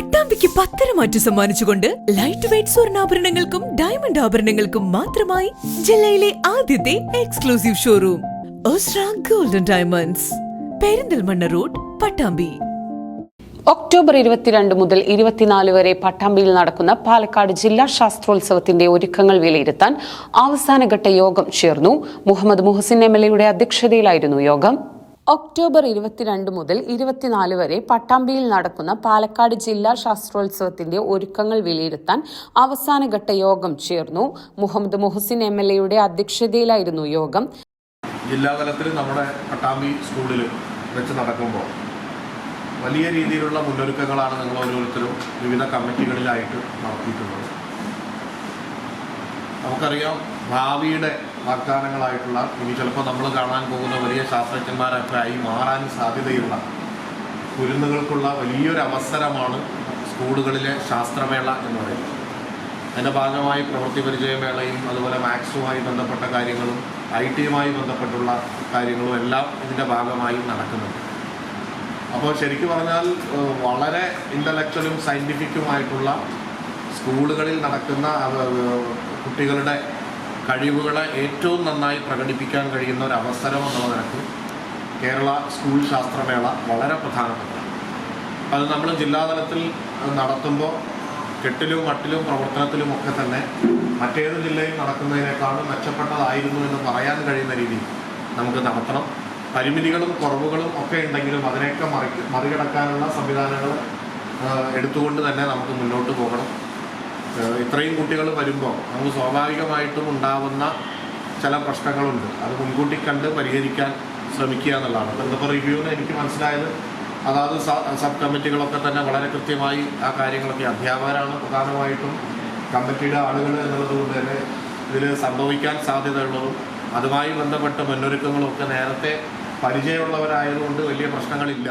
പട്ടാമ്പിക്ക് പത്തര മാറ്റു സമ്മാനിച്ചുകൊണ്ട് ലൈറ്റ് വെയിറ്റ് സ്വർണാഭരണങ്ങൾക്കും ഡയമണ്ട് ആഭരണങ്ങൾക്കും മാത്രമായി ജില്ലയിലെ ആദ്യത്തെ exclusive showroom Osra golden diamonds Perinthalmanna road Pattambi. October ഇരുപത്തിരണ്ട് മുതൽ ഇരുപത്തിനാല് വരെ പട്ടാമ്പിയിൽ നടക്കുന്ന പാലക്കാട് ജില്ലാ ശാസ്ത്രോത്സവത്തിന്റെ ഒരുക്കങ്ങൾ വിലയിരുത്താൻ അവസാനഘട്ട യോഗം ചേർന്നു. മുഹമ്മദ് മുഹസിൻ എം അധ്യക്ഷതയിലായിരുന്നു യോഗം. ഒക്ടോബർ ഇരുപത്തിരണ്ട് മുതൽ ഇരുപത്തിനാല് വരെ പട്ടാമ്പിയിൽ നടക്കുന്ന പാലക്കാട് ജില്ലാ ശാസ്ത്രോത്സവത്തിന്റെ ഒരുക്കങ്ങൾ വിലയിരുത്താൻ അവസാനഘട്ട യോഗം ചേർന്നു. മുഹമ്മദ് മുഹസിൻ എം എൽ എയുടെ അധ്യക്ഷതയിലായിരുന്നു യോഗം. ജില്ലാതലത്തിൽ നമ്മുടെ പട്ടാമ്പി സ്കൂളിൽ വെച്ച് നടക്കുമ്പോൾ വലിയ രീതിയിലുള്ള മുന്നൊരുക്കങ്ങളാണ് നിങ്ങൾ ഓരോരുത്തരും വിവിധ കമ്മിറ്റികളിലായിട്ട് നടത്തിയിട്ടുള്ളത്. നമുക്കറിയാം ഭാവിയുടെ വാഗ്ദാനങ്ങളായിട്ടുള്ള ഇനി ചിലപ്പോൾ നമ്മൾ കാണാൻ പോകുന്ന വലിയ ശാസ്ത്രജ്ഞന്മാരൊക്കെ ആയി മാറാൻ സാധ്യതയുള്ള കുരുന്നുകൾക്കുള്ള വലിയൊരു അവസരമാണ് സ്കൂളുകളിലെ ശാസ്ത്രമേള എന്ന് പറയുന്നത്. അതിന്റെ ഭാഗമായി പ്രവൃത്തി പരിചയമേളയും അതുപോലെ മാത്സുമായി ബന്ധപ്പെട്ട കാര്യങ്ങളും ഐ ടിയുമായി ബന്ധപ്പെട്ടുള്ള കാര്യങ്ങളും എല്ലാം ഇതിന്റെ ഭാഗമായി നടക്കുന്നുണ്ട്. അപ്പോൾ ശരിക്കും പറഞ്ഞാൽ വളരെ ഇന്റലക്ച്വലും സയന്റിഫിക്കുമായിട്ടുള്ള സ്കൂളുകളിൽ നടക്കുന്ന കുട്ടികളുടെ കഴിവുകളെ ഏറ്റവും നന്നായി പ്രകടിപ്പിക്കാൻ കഴിയുന്ന ഒരു അവസരം എന്നുള്ള നിലയ്ക്ക് കേരള സ്കൂൾ ശാസ്ത്രമേള വളരെ പ്രധാനപ്പെട്ടതാണ് അത് നമ്മൾ ജില്ലാതലത്തിൽ നടത്തുമ്പോൾ കെട്ടിലും മട്ടിലും പ്രവർത്തനത്തിലും ഒക്കെ തന്നെ മറ്റേത് ജില്ലയിൽ നടക്കുന്നതിനേക്കാളും മെച്ചപ്പെട്ടതായിരുന്നു എന്ന് പറയാൻ കഴിയുന്ന രീതിയിൽ നമുക്ക് നടത്തണം. പരിമിതികളും കുറവുകളും ഒക്കെ ഉണ്ടെങ്കിലും അതിനെയൊക്കെ മറി മറികടക്കാനുള്ള സംവിധാനങ്ങൾ എടുത്തുകൊണ്ട് തന്നെ നമുക്ക് മുന്നോട്ട് പോകണം. ഇത്രയും കുട്ടികൾ വരുമ്പോൾ നമുക്ക് സ്വാഭാവികമായിട്ടും ഉണ്ടാവുന്ന ചില പ്രശ്നങ്ങളുണ്ട്. അത് മുൻകൂട്ടി കണ്ട് പരിഹരിക്കാൻ ശ്രമിക്കുക എന്നുള്ളതാണ്. അപ്പോൾ ഇന്നിപ്പോൾ റിവ്യൂവിന് എനിക്ക് മനസ്സിലായത് അതാത് സബ് കമ്മിറ്റികളൊക്കെ തന്നെ വളരെ കൃത്യമായി ആ കാര്യങ്ങളൊക്കെ അധ്യാപകരാണ് പ്രധാനമായിട്ടും കമ്മിറ്റിയുടെ ആളുകൾ എന്നുള്ളത് കൊണ്ട് തന്നെ ഇതിൽ സംഭവിക്കാൻ സാധ്യതയുള്ളതും അതുമായി ബന്ധപ്പെട്ട മുന്നൊരുക്കങ്ങളും ഒക്കെ നേരത്തെ പരിചയമുള്ളവരായതുകൊണ്ട് വലിയ പ്രശ്നങ്ങളില്ല.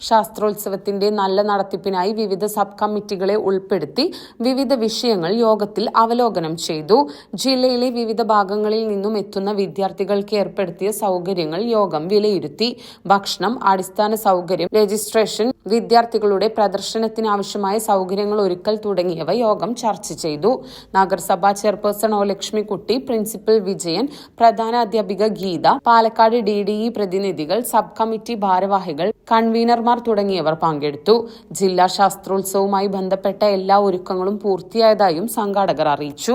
ശാസ്ത്രോത്സവത്തിന്റെ നല്ല നടത്തിപ്പിനായി വിവിധ സബ് കമ്മിറ്റികളെ ഉൾപ്പെടുത്തി വിവിധ വിഷയങ്ങൾ യോഗത്തിൽ അവലോകനം ചെയ്തു. ജില്ലയിലെ വിവിധ ഭാഗങ്ങളിൽ നിന്നും എത്തുന്ന വിദ്യാർത്ഥികൾക്ക് ഏർപ്പെടുത്തിയ സൗകര്യങ്ങൾ യോഗം വിലയിരുത്തി. ഭക്ഷണം അടിസ്ഥാന സൗകര്യം രജിസ്ട്രേഷൻ വിദ്യാർത്ഥികളുടെ പ്രദർശനത്തിന് ആവശ്യമായ സൗകര്യങ്ങൾ ഒരുക്കൽ തുടങ്ങിയവ യോഗം ചർച്ച ചെയ്തു. നഗരസഭാ chairperson O Lakshmikutty principal Vijayan പ്രധാന അധ്യാപിക Geetha Palakkad D D E പ്രതിനിധികൾ സബ് കമ്മിറ്റി ഭാരവാഹികൾ കൺവീനർമാർ തുടങ്ങിയവർ പങ്കെടുത്തു. ജില്ലാ ശാസ്ത്രോത്സവവുമായി ബന്ധപ്പെട്ട എല്ലാ ഒരുക്കങ്ങളും പൂർത്തിയായതായും സംഘാടകർ അറിയിച്ചു.